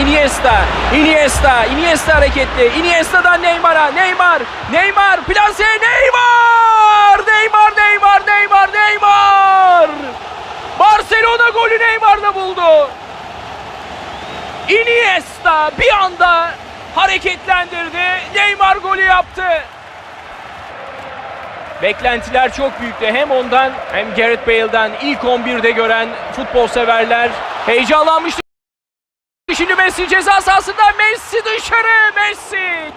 Iniesta, Iniesta, Iniesta hareketli. Iniesta'dan Neymar'a, Neymar, Neymar, plase, Neymar! Neymar, Neymar, Neymar, Neymar! Barcelona golü Neymar'da buldu. Iniesta bir anda hareketlendirdi. Neymar golü yaptı. Beklentiler çok büyüktü. Hem ondan hem Gareth Bale'dan ilk 11'de gören futbol severler heyecanlanmıştı. Şimdi Messi ceza sahasında Messi dışarı Messi.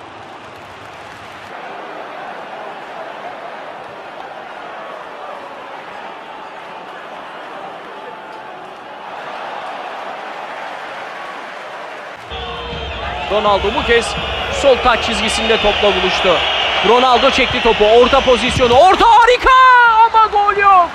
Ronaldo bu kez sol taç çizgisinde topla buluştu. Ronaldo çekti topu. Orta pozisyonu. Orta harika ama gol yok.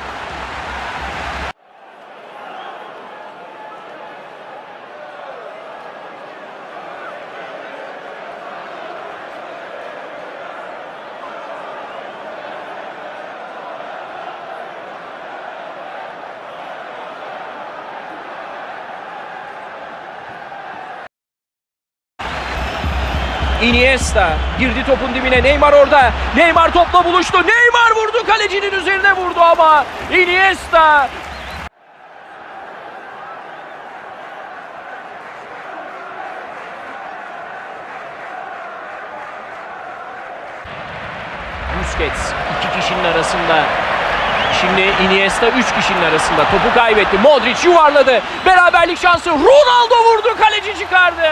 Iniesta girdi topun dibine. Neymar orada. Neymar topla buluştu. Neymar vurdu. Kalecinin üzerine vurdu ama Iniesta Busquets iki kişinin arasında. Şimdi Iniesta üç kişinin arasında. Topu kaybetti. Modric yuvarladı. Beraberlik şansı. Ronaldo vurdu. Kaleci çıkardı.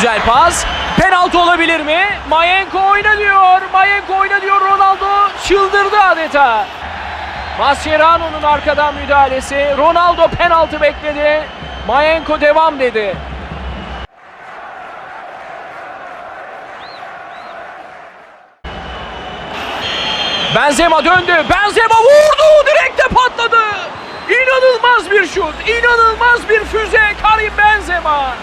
Güzel pas. Penaltı olabilir mi? Mayenko oyna diyor. Mayenko oyna diyor. Ronaldo çıldırdı adeta. Mascherano'nun arkadan müdahalesi. Ronaldo penaltı bekledi. Mayenko devam dedi. Benzema döndü. Benzema vurdu. Direkte patladı. İnanılmaz bir şut. İnanılmaz bir füze. Karim Benzema.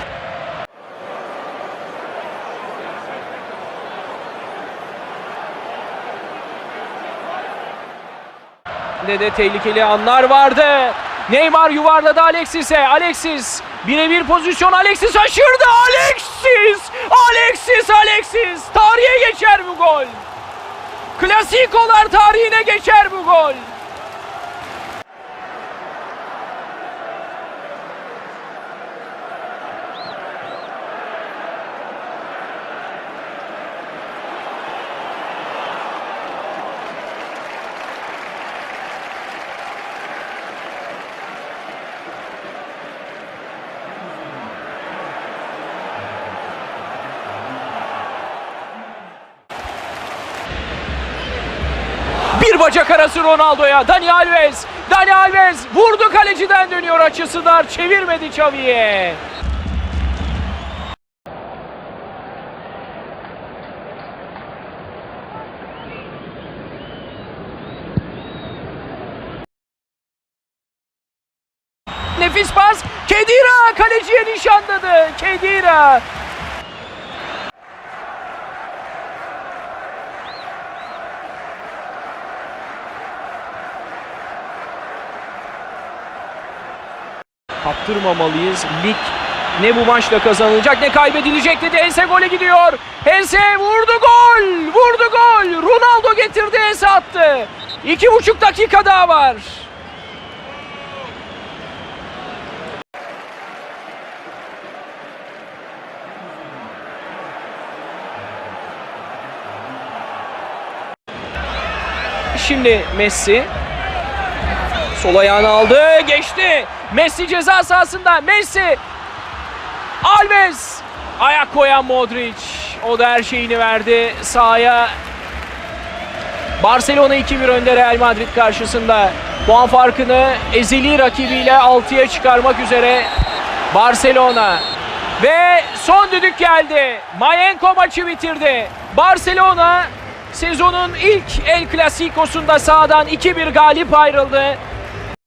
De de tehlikeli anlar vardı. Neymar yuvarladı Alexis'e. Alexis birebir pozisyon. Alexis aşırdı. Alexis! Alexis! Alexis! Tarihe geçer bu gol. Klasikolar tarihine geçer bu gol. Bir bacak arası Ronaldo'ya. Dani Alves. Dani Alves vurdu kaleciden dönüyor açısı dar. Çevirmedi Xavi'ye. Nefis pas. Kedira kaleciye nişanladı. Kedira. Kaptırmamalıyız. Lig ne bu maçla kazanılacak ne kaybedilecek dedi. Ense gole gidiyor. Ense vurdu gol. Vurdu gol. Ronaldo getirdi Ense attı. İki buçuk dakika daha var. Şimdi Messi Sol ayağını aldı, geçti. Messi ceza sahasında. Messi. Alves. Ayak koyan Modric. O da her şeyini verdi sahaya. Barcelona 2-1 önde Real Madrid karşısında. Puan farkını ezeli rakibiyle 6'ya çıkarmak üzere Barcelona. Ve son düdük geldi. Mayenko maçı bitirdi. Barcelona sezonun ilk El Clasico'sunda sahadan 2-1 galip ayrıldı.